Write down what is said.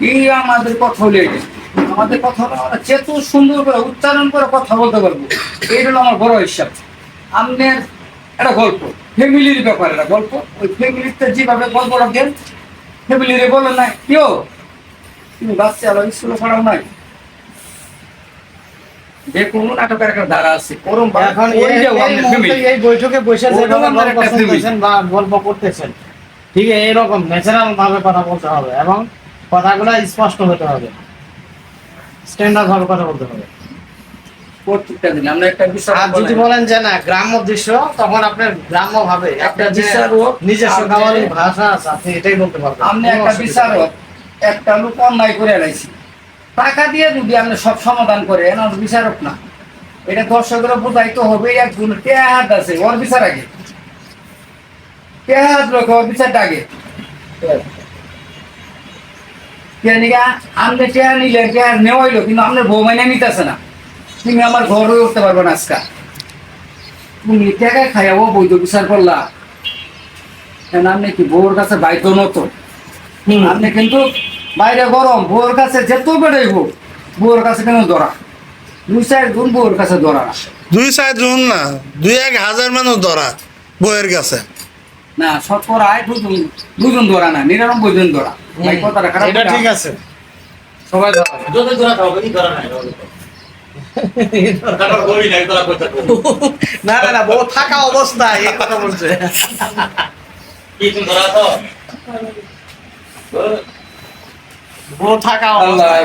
এই আমাদের কথা হলে আমাদের কথা হলো আমরা যেত সুন্দর করে উচ্চারণ করে কথা বলতে পারব এইটা হলো আমার বড় হিসাব। আপনার একটা গল্প ফ্যামিলির ব্যাপার একটা গল্প। ওই ফ্যামিলিতে যেভাবে গল্পটা দেন ফ্যামিলিরে বলেন না কেউ। তুমি বাচ্চা আলো স্কুলে পড়াও নাই। যে কোনো নাটকের একটা ধারা ওরম এখন এই- বৈঠকে বসে গল্প করতেছেন ঠিক আছে এরকম ন্যাচারাল ভাবে কথা বলতে হবে এবং কথাগুলো স্পষ্ট হতে হবে। স্ট্যান্ডার্ড ভাবে কথা বলতে হবে। প্রত্যেকটা দিন। আমরা একটা বিষয় আর যদি বলেন। যে না গ্রাম্য দৃশ্য তখন আপনার গ্রাম্য ভাবে একটা যে বিচারক, নিজস্ব গাওয়ালি ভাষা আছে আপনি এটাই বলতে পারবেন। আপনি একটা বিচারক একটা লোক অন্যায় করে আনাইছি টাকা দিয়ে যদি আপনি সব সমাধান করে এনার বিচারক না। এটা দর্শকের বুঝাইতে হবে একজন টেহাত আছে ওর বিচার আগে। টেহাত লোক ওর বিচারটা আগে। কেনিকা আপনি নিলেন টেহা নেওয়াইলো কিন্তু আপনার বউ মাইনে নিতেছে না। তুমি আমার ঘর উঠতে পারবে না আজকা। তুমি টাকা খাইয়াবো বৈধ বিচার করলা। কেন আপনি কি বউর কাছে বাইতো নতো। আপনি কিন্তু বাইরে গরম বউর কাছে যেত বেড়াই হোক বউর কাছে কেন ধরা? দুই চার গুণ বউর কাছে ধরা দুই চার জন না দুই এক হাজার মানুষ ধরা বইয়ের কাছে। না শতকরা দুজন দুজন ধরা না নিরানব্বই জন ধরা। ভাই কথাটা খারাপ এটা না। ঠিক আছে। সবাই ধরা। ধরা ধরা নাই না না না বউ থাকা অবস্থায় এই কথা বলছে। কি তুমি ধরা তো? বউ থাকা অবস্থায়।